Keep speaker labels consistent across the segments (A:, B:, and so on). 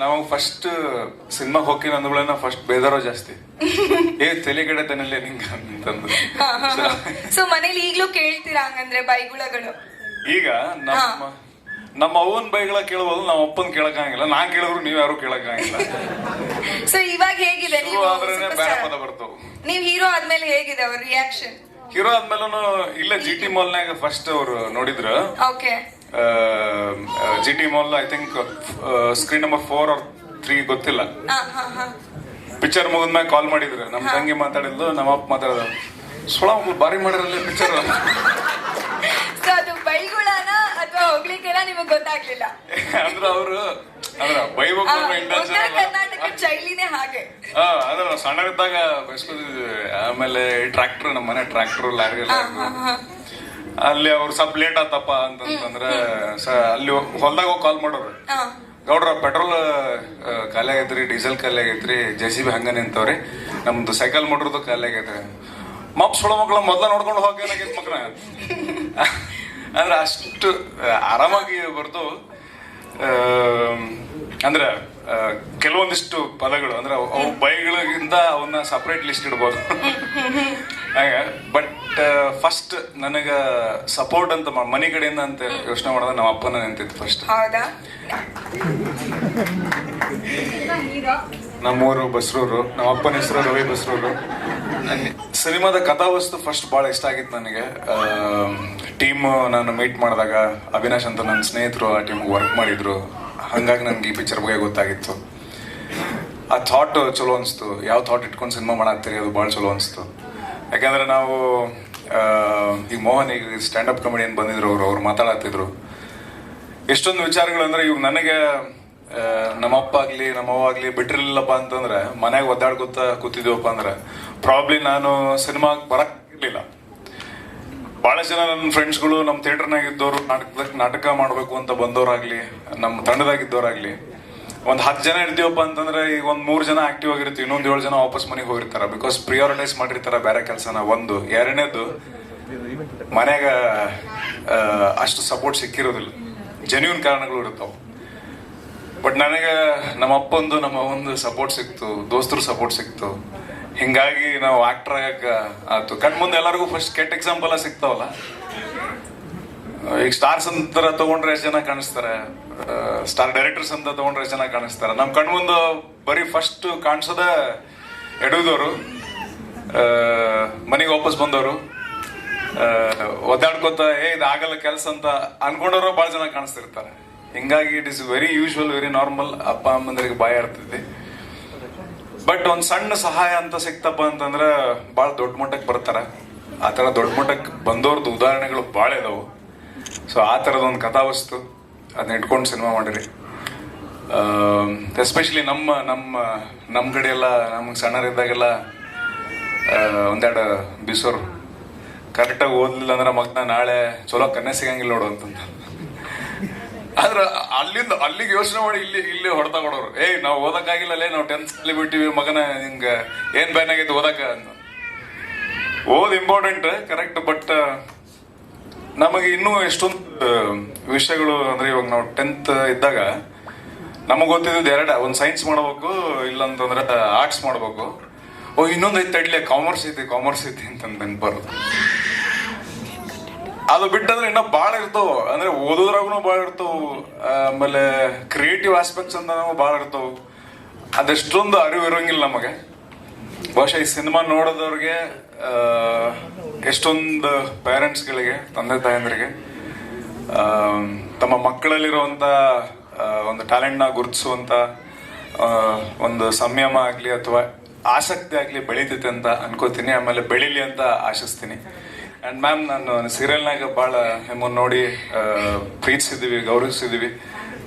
A: ನಾವು first cinema ಹೋಗ್ತೀನಿ ನಾವು ಫಸ್ಟ್ ಬೇದಾರೋ ಜಾಸ್ತಿ. ಏ ತಲೆ ತನಲ್ಲೇ ನಿಂಗ ಅಂತಂದು.
B: ಸೊ ಮನೇಲಿ ಈಗಲೂ ಕೇಳ್ತೀರಾ ಹಂಗಂದ್ರೆ ಬೈಗುಳಗಳು?
A: ಈಗ ನಮ್ಮ ನಮ್ಮ ಅವ್ವನ್ ಬೈಗಳ ಕೇಳಬಹುದು ನಮ್ಮ ಅಪ್ಪನ್ ಕೇಳಕ್ಕಾಗಿಲ್ಲ. ನಾನ್ ಕೇಳಿದ್ರು ನೀವ್ ಯಾರು ಕೇಳಕ್ಕಾಗಿಲ್ಲ.
B: ಸೊ ಇವಾಗ ಹೇಗಿದೆ ನೀವು
A: ಹೀರೋ ಬೇರೆ ಪದ? ನೀವು
B: ನೀವ್ ಹೀರೋ ಆದ್ಮೇಲೆ ಹೇಗಿದೆ ಅವ್ರ ರಿಯಾಕ್ಷನ್
A: ಹೀರೋ ಆದ್ಮೇಲೂ ಇಲ್ಲ ಜಿ ಟಿ ಮಾಲ್ನಾಗ ಫಸ್ಟ್ ಅವ್ರು ನೋಡಿದ್ರು.
B: Okay
A: G T mall I think screen number four or three ಗೊತ್ತಿಲ್ಲ. ಪಿಕ್ಚರ್ ಮುಗಿದ್ಮ್ಯಾಗ ಕಾಲ್ ಮಾಡಿದ್ರು. ನಮ್ಮ ತಂಗಿ ಮಾತಾಡಿದ್ಲು ನಮ್ಮ ಅಪ್ಪ ಮಾತಾಡಿದ್ರು. ಸುಳ ಬಾರಿ ಮಾಡಿರಲ್ಲ ಪಿಕ್ಚರ್
B: ಸಣ್ಣ ಅದು ಬೈಗುಳನ ಅಥವಾ ಹೋಗ್ಲಿಕ್ಕೆಲ್ಲ ನಿಮಗೆ ಗೊತ್ತಾಗ್ಲಿಲ್ಲ.
A: ಅಂದ್ರ ಅವ್ರು ಅಂದ್ರ ಬೈಬೇಕು
B: ಆ,
A: ಅನ್ನೋ
B: ಉತ್ತರ
A: intention
B: ಕರ್ನಾಟಕ ಶೈಲಿನೇ ಹಾಗೆ.
A: ಹಾ ಅದ್ರ ಸಣ್ಣರಿದ್ದಾಗ ಬೈಸ್ಕೊತಿದ್ವಿ. ಆಮೇಲೆ ಟ್ರ್ಯಾಕ್ಟರ್ ನಮ್ಮ ಮನೆ ಟ್ರ್ಯಾಕ್ಟರ್ ಲಾರಿ ಎಲ್ಲ. ಅಲ್ಲಿ ಅವ್ರು ಸ್ವಲ್ಪ ಲೇಟ್ ಆತಪ್ಪ ಅಂತಂತಂದ್ರೆ ಸ- ಅಲ್ಲಿ ಹೊಲ್ದಾಗ ಹೋಗಿ ಕಾಲ್ ಮಾಡೋರು. ಗೌಡ್ರ ಪೆಟ್ರೋಲ್ ಖಾಲಿ ಆಗೈತ್ರಿ ಡೀಸೆಲ್ ಖಾಲಿ ಆಗೈತ್ರಿ ಜೆ ಸಿ ಬಿ ಹಂಗ ನಿಂತವ್ರಿ. ನಮ್ದು ಸೈಕಲ್ ಮೋಟ್ರದ್ದು ಖಾಲಿ ಆಗೈತ್ರಿ. ಮಪ್ ಸುಳ ಮಕ್ಳ ಮೊದ್ಲ ನೋಡ್ಕೊಂಡು ಹೋಗಿ ಏನಾಗೈತ್ ಮಕ್ಳ? ಅಂದ್ರೆ ಅಷ್ಟು ಆರಾಮಾಗಿ ಬರ್ದು ಆ, ಅಂದ್ರೆ ಕೆಲವೊಂದಿಷ್ಟು ಪದಗಳು ಅಂದ್ರೆ ಅವು- ಬೈಗಳಿಂದ ಅವನ್ನ ಸಪ್ರೇಟ್ ಲಿಸ್ಟ್ ಇಡ್ಬೋದು. ಹಾಗೆ ಬಟ್ ಫಸ್ಟ್ ನನಗ ಸಪೋರ್ಟ್ ಅಂತ ಮನೆ ಕಡೆಯಿಂದ ಅಂತ ಯೋಚನೆ ಮಾಡಿದ್ರೆ ನಮ್ಮ ಅಪ್ಪನ ನಿಂತಿತ್ತು ಫಸ್ಟ್
B: ಹೌದಾ?
A: ನಮ್ಮೂರು ಬಸ್ರೂರು ನಮ್ಮ ಅಪ್ಪನ ಹೆಸರು ರವಿ ಬಸ್ರೂರು. ಸಿನಿಮಾದ ಕಥಾವಸ್ತು ಫಸ್ಟ್ ಭಾಳ ಇಷ್ಟ ಆಗಿತ್ತು ನನಗೆ. ಟೀಮ್ ನಾನು ಮೀಟ್ ಮಾಡಿದಾಗ ಅವಿನಾಶ್ ಅಂತ ನನ್ನ ಸ್ನೇಹಿತರು ಆ ಟೀಮ್ ವರ್ಕ್ ಮಾಡಿದ್ರು. ಹಂಗಾಗಿ ನನಗೆ ಈ ಪಿಕ್ಚರ್ ಬಗ್ಗೆ ಗೊತ್ತಾಗಿತ್ತು. ಆ ಥಾಟ್ ಚಲೋ ಅನಿಸ್ತು. ಯಾವ ಥಾಟ್ ಇಟ್ಕೊಂಡು ಸಿನಿಮಾ ಮಾಡಾಕ್ತೀರಿ? ಅದು ಭಾಳ ಚಲೋ ಅನಿಸ್ತು. ಯಾಕಂದ್ರೆ ನಾವು ಈಗ ಮೋಹನ್ ಈಗ ಸ್ಟ್ಯಾಂಡಪ್ ಕಾಮಿಡಿಯನ್ ಬಂದಿದ್ರು ಅವರು, ಅವ್ರು ಮಾತಾಡತ್ತಿದ್ರು ಎಷ್ಟೊಂದು ವಿಚಾರಗಳು ಅಂದ್ರೆ ಇವಾಗ ನನಗೆ ನಮ್ಮಪ್ಪ ಆಗಲಿ ನಮ್ಮ ಅವ್ವ ಆಗ್ಲಿ ಬಿಟ್ಟಿರ್ಲಿಲ್ಲಪ್ಪ ಅಂತಂದ್ರೆ ಮನೆಗೆ ಒದ್ದಾಡ್ಕೊತ ಕೂತಿದ್ವಪ್ಪ ಅಂದ್ರೆ ಪ್ರಾಬ್ಲಿ ನಾನು ಸಿನಿಮಾಗೆ ಬರಕ್ಕಿರಲಿಲ್ಲ ಬಹಳಷ್ಟು ಜನ ನನ್ನ ಫ್ರೆಂಡ್ಸ್ಗಳು ನಮ್ಮ ಥಿಯೇಟರ್ನಾಗ ಇದ್ದವರು ನಾಟಕ ನಾಟಕ ಮಾಡಬೇಕು ಅಂತ ಬಂದವರಾಗ್ಲಿ, ನಮ್ಮ ತಂಡದಾಗಿದ್ದವರಾಗ್ಲಿ, ಒಂದು ಹತ್ತು ಜನ ಇರ್ತೀವಪ್ಪ ಅಂತಂದ್ರೆ ಈಗ ಒಂದು ಮೂರು ಜನ ಆಕ್ಟಿವ್ ಆಗಿರ್ತೀವಿ, ಇನ್ನೊಂದು ಏಳು ಜನ ವಾಪಸ್ ಮನೆಗೆ ಹೋಗಿರ್ತಾರೆ. ಬಿಕಾಸ್ ಪ್ರಿಯಾರಿಟೈಸ್ ಮಾಡಿರ್ತಾರೆ ಬೇರೆ ಕೆಲಸನ. ಒಂದು, ಎರಡನೇದು, ಮನ್ಯಾಗ ಅಷ್ಟು ಸಪೋರ್ಟ್ ಸಿಕ್ಕಿರೋದಿಲ್ಲ. ಜೆನ್ಯೂನ್ ಕಾರಣಗಳು ಇರ್ತಾವೆ ಬಟ್ ನನಗೆ ನಮ್ಮ ಅಪ್ಪಂದು ನಮ್ಮ ಒಂದು ಸಪೋರ್ಟ್ ಸಿಕ್ತು, ದೋಸ್ತರು ಸಪೋರ್ಟ್ ಸಿಕ್ತು. ಹಿಂಗಾಗಿ ನಾವು ಆಕ್ಟರ್ ಆಗಕ್ಕ ಆಯ್ತು. ಕಣ್ ಮುಂದೆ ಎಲ್ಲರಿಗೂ ಫಸ್ಟ್ ಕೆಟ್ಟ ಎಕ್ಸಾಂಪಲ್ ಸಿಗ್ತಾವಲ್ಲ? ಈಗ ಸ್ಟಾರ್ಸ್ ಅಂತ ತಗೊಂಡ್ರೆ ಎಷ್ಟು ಜನ ಕಾಣಿಸ್ತಾರೆ? ಸ್ಟಾರ್ ಡೈರೆಕ್ಟರ್ಸ್ ಅಂತ ತಗೊಂಡ್ರೆ ಎಷ್ಟು ಜನ ಕಾಣಿಸ್ತಾರೆ? ನಮ್ಮ ಕಣ್ ಮುಂದೆ ಬರೀ ಫಸ್ಟ್ ಕಾಣಿಸೋದ ಎಡುದವರು ಮನೆಗೆ ವಾಪಸ್ ಬಂದವರು. ಒದ್ದಾಡ್ಕೋತ, ಏ, ಇದು ಆಗಲ್ಲ ಕೆಲಸ ಅಂತ ಅನ್ಕೊಂಡವರು ಬಹಳ ಜನ ಕಾಣಿಸ್ತಿರ್ತಾರೆ. ಹಿಂಗಾಗಿ it is very usual very normal ಅಪ್ಪ ಅಮ್ಮಂದ್ರಿಗೆ ಭಯ ಇರ್ತೈತಿ ಬಟ್ ಒಂದು ಸಣ್ಣ ಸಹಾಯ ಅಂತ ಸಿಕ್ತಪ್ಪ ಅಂತಂದ್ರೆ ಬಹಳ ದೊಡ್ಡ ಮಟ್ಟಕ್ಕೆ ಬರ್ತಾರೆ. ಆ ಥರ ದೊಡ್ಡ ಮಟ್ಟಕ್ಕೆ ಬಂದವ್ರದ್ದು ಉದಾಹರಣೆಗಳು ಭಾಳ ಇದಾವೆ. ಸೊ ಆ ಥರದ ಒಂದು ಕಥಾವಸ್ತು ಅದನ್ನ ಇಟ್ಕೊಂಡು ಸಿನಿಮಾ ಮಾಡಿರಿ. ಎಸ್ಪೆಷಲಿ ನಮ್ಮ ನಮ್ಮ ನಮ್ಮ ಕಡೆ ಎಲ್ಲ ನಮ್ಗೆ ಸಣ್ಣರಿದ್ದಾಗೆಲ್ಲ ಒಂದೆರಡು ಬಿಸೋರು. ಕರೆಕ್ಟಾಗಿ ಓದ್ಲಿಲ್ಲ ಅಂದ್ರೆ ಮಗ್ನ ನಾಳೆ ಚಲೋ ಕನ್ನೆ ಸಿಗಂಗಿಲ್ಲ ನೋಡು ಅಂತಂದ ಆದ್ರ ಅಲ್ಲಿಂದ, ಅಲ್ಲಿಗೆ ಯೋಚನೆ ಮಾಡಿ ಇಲ್ಲಿ ಇಲ್ಲಿ ಹೊಡೆತ ಕೊಡೋರು. ಏಯ್, ನಾವು ಓದಕ್ಕಾಗಿಲ್ಲಲೇ ನಾವು ಟೆಂತ್ ಅಲ್ಲಿ ಬಿಟ್ಟಿವಿ, ಮಗನ ಹಿಂಗ ಏನ್ ಬ್ಯಾನ್ ಆಗೈತೆ ಓದಕ್ಕ ಓದ್ ಇಂಪಾರ್ಟೆಂಟ್ ಕರೆಕ್ಟ್ ಬಟ್ ನಮಗೆ ಇನ್ನೂ ಎಷ್ಟೊಂದು ವಿಷಯಗಳು ಅಂದ್ರೆ ಇವಾಗ ನಾವು ಟೆಂತ್ ಇದ್ದಾಗ ನಮಗೆ ಗೊತ್ತಿದ್ದು ಎರಡ, ಒಂದು ಸೈನ್ಸ್ ಮಾಡ್ಬೇಕು, ಇಲ್ಲಂತಂದ್ರೆ ಆರ್ಟ್ಸ್ ಮಾಡ್ಬೇಕು. ಓ, ಇನ್ನೊಂದು ಐತೆ ತಡ್ಲಿ ಕಾಮರ್ಸ್ ಐತಿ ಕಾಮರ್ಸ್ ಐತಿ ಅಂತ ನೆನ್ಬಾರ್ದು ಅದು ಬಿಟ್ಟಂದ್ರೆ ಇನ್ನ ಬಾಳ ಇರ್ತಾವ. ಅಂದ್ರೆ ಓದೋದ್ರಾಗೂ ಬಾಳ ಇರ್ತಾವ. ಆಮೇಲೆ ಕ್ರಿಯೇಟಿವ್ ಆಸ್ಪೆಕ್ಟ್ಸ್ ಅಂತ ಬಾಳ ಇರ್ತಾವ. ಅದೆಷ್ಟೊಂದು ಅರಿವು ಇರೋಂಗಿಲ್ಲ ನಮಗೆ. ಬಹುಶಃ ಈ ಸಿನಿಮಾ ನೋಡೋದವ್ರಿಗೆ ಎಷ್ಟೊಂದು ಪೇರೆಂಟ್ಸ್ಗಳಿಗೆ ತಂದೆ ತಾಯಂದ್ರಿಗೆ ತಮ್ಮ ಮಕ್ಕಳಲ್ಲಿರುವಂತ ಒಂದು ಟ್ಯಾಲೆಂಟ್ನ ಗುರುತಿಸುವಂತ ಆ, ಒಂದು ಸಂಯಮ ಆಗಲಿ ಅಥವಾ ಆಸಕ್ತಿ ಆಗಲಿ ಬೆಳೀತೈತೆ ಅಂತ ಅನ್ಕೋತೀನಿ. ಆಮೇಲೆ ಬೆಳಿಲಿ ಅಂತ ಆಶಿಸ್ತೀನಿ. ಅಂಡ್ ಮ್ಯಾಮ್ ನಾನು ಸೀರಿಯಲ್ನಾಗ ಭಾಳ ನಿಮ್ಮನ್ನು ನೋಡಿ ಪ್ರೀತಿಸಿದ್ದೀವಿ ಪ್ರೀತಿಸಿದೀವಿ ಗೌರವಿಸಿದೀವಿ.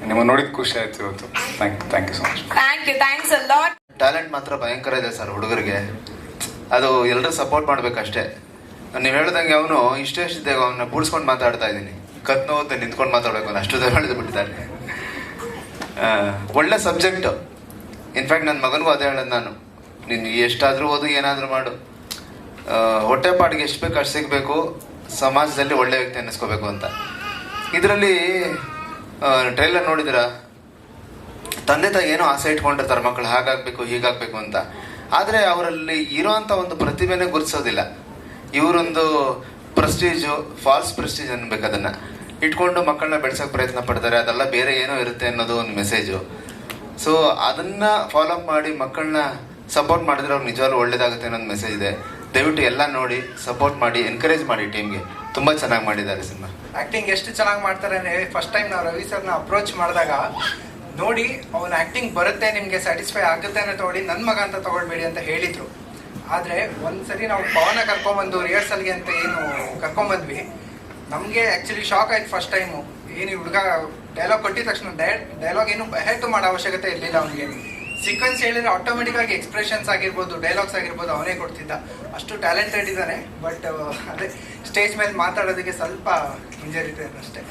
A: ನಿಮ್ಮನ್ನು ನೋಡಿದ ಖುಷಿ ಆಯ್ತು ಇವತ್ತು. Thank thank you so much
B: thank you thanks a lot
C: talent ಮಾತ್ರ ಭಯಂಕರ ಇದೆ ಸರ್ ಹುಡುಗರಿಗೆ. ಅದು ಎಲ್ಲರೂ ಸಪೋರ್ಟ್ ಮಾಡ್ಬೇಕಷ್ಟೇ. ನೀವು ಹೇಳ್ದಂಗೆ ಅವನು ಇಷ್ಟೇ ಇಷ್ಟಿದ್ದಾಗ ಅವನ್ನ ಬೂಡ್ಸ್ಕೊಂಡು ಮಾತಾಡ್ತಾ ಇದ್ದೀನಿ. ಕತ್ ನೋವು ನಿಂತ್ಕೊಂಡು ಮಾತಾಡಬೇಕು ಅವ್ನು. ಅಷ್ಟು ಬೆಳೆದು ಬಿಟ್ಟಿದ್ದಾರೆ ಒಳ್ಳೆ ಸಬ್ಜೆಕ್ಟ್ ಇನ್ಫ್ಯಾಕ್ಟ್ ನನ್ನ ಮಗನಿಗೂ ಅದೇ ಹೇಳೋದು ನಾನು. ನೀನು ಎಷ್ಟಾದರೂ ಓದು ಏನಾದರೂ ಮಾಡು. ಹೊಟ್ಟೆಪಾಟಿಗೆ ಎಷ್ಟು ಬೇಕು ಅಷ್ಟು ಸಿಗಬೇಕು. ಸಮಾಜದಲ್ಲಿ ಒಳ್ಳೆ ವ್ಯಕ್ತಿ ಅನ್ನಿಸ್ಕೋಬೇಕು ಅಂತ. ಇದರಲ್ಲಿ ಟ್ರೈಲರ್ ನೋಡಿದ್ರ ತಂದೆ ತಾಯಿ ಏನೋ ಆಸೆ ಇಟ್ಕೊಂಡಿರ್ತಾರೆ ಮಕ್ಕಳು ಹಾಗಾಗ್ಬೇಕು, ಹೀಗಾಗ್ಬೇಕು ಅಂತ. ಆದರೆ ಅವರಲ್ಲಿ ಇರೋಂಥ ಒಂದು ಪ್ರತಿಭೆನೇ ಗುರುತಿಸೋದಿಲ್ಲ ಇವರೊಂದು ಪ್ರೆಸ್ಟೀಜು ಫಾಲ್ಸ್ ಪ್ರೆಸ್ಟೀಜ್ ಅನ್ಬೇಕು ಅದನ್ನ. ಇಟ್ಕೊಂಡು ಮಕ್ಕಳನ್ನ ಬೆಳೆಸೋಕೆ ಪ್ರಯತ್ನ ಪಡ್ತಾರೆ, ಅದೆಲ್ಲ ಬೇರೆ ಏನೋ ಇರುತ್ತೆ ಅನ್ನೋದು ಒಂದು ಮೆಸೇಜು ಸೊ ಅದನ್ನ ಫಾಲೋ ಅಪ್ ಮಾಡಿ ಮಕ್ಕಳನ್ನ ಸಪೋರ್ಟ್ ಮಾಡಿದ್ರೆ ಅವ್ರು ನಿಜವಾಗ್ಲೂ ಒಳ್ಳೇದಾಗುತ್ತೆ ಅನ್ನೋದು ಮೆಸೇಜ್ ಇದೆ. ದಯವಿಟ್ಟು ಎಲ್ಲ ನೋಡಿ ಸಪೋರ್ಟ್ ಮಾಡಿ ಎನ್ಕರೇಜ್ ಮಾಡಿ ಟೀಮ್ಗೆ ತುಂಬ ಚೆನ್ನಾಗಿ ಮಾಡಿದ್ದಾರೆ ಸಿನಿಮಾ.
D: ಆಕ್ಟಿಂಗ್ ಎಷ್ಟು ಚೆನ್ನಾಗಿ ಮಾಡ್ತಾರೆ ಅಂದ್ರೆ ಫಸ್ಟ್ ಟೈಮ್ ನಾವು ರವಿ ಸರ್ನ ಅಪ್ರೋಚ್ ಮಾಡಿದಾಗ, ನೋಡಿ, ಅವನ ಆಕ್ಟಿಂಗ್ ಬರುತ್ತೆ, ನಿಮಗೆ ಸ್ಯಾಟಿಸ್ಫೈ ಆಗುತ್ತೆ ಅಂತ ತಗೊಳ್ಳಿ ನನ್ನ ಮಗ ಅಂತ ತಗೊಳ್ಬೇಡಿ ಅಂತ ಹೇಳಿದ್ರು. ಆದರೆ, ಒಂದ್ಸರಿ ನಾವು ಪವನ ಕರ್ಕೊಂಬಂದು ರಿಹರ್ಸಲ್ಗೆ ಅಂತ ಏನು ಕರ್ಕೊಂಬಂದ್ವಿ. ನಮಗೆ ಆ್ಯಕ್ಚುಲಿ ಶಾಕ್ ಆಯ್ತು ಫಸ್ಟ್ ಟೈಮು ಏನು ಹುಡುಗ ಡೈಲಾಗ್ ಕೊಟ್ಟಿದ ತಕ್ಷಣ ಡೈಲಾಗ್ ಏನು ಹೆಲ್ತ್ ಮಾಡೋ ಅವಶ್ಯಕತೆ ಇರಲಿಲ್ಲ ಅವನಿಗೆ. ಸೀಕ್ವೆನ್ಸ್ ಹೇಳಿದ್ರೆ ಆಟೋಮೆಟಿಕ್ ಆಗಿ ಎಕ್ಸ್ಪ್ರೆಷನ್ಸ್ ಆಗಿರ್ಬೋದು ಡೈಲಾಗ್ಸ್ ಆಗಿರ್ಬೋದು ಅವನೇ ಕೊಡ್ತಿದ್ದ. ಅಷ್ಟು ಟ್ಯಾಲೆಂಟೆಡ್ ಇದ್ದಾನೆ ಬಟ್ ಅದೇ ಸ್ಟೇಜ್ ಮೇಲೆ ಮಾತಾಡೋದಕ್ಕೆ ಸ್ವಲ್ಪ ಹಿಂಜರಿತೆ ಅಷ್ಟೇ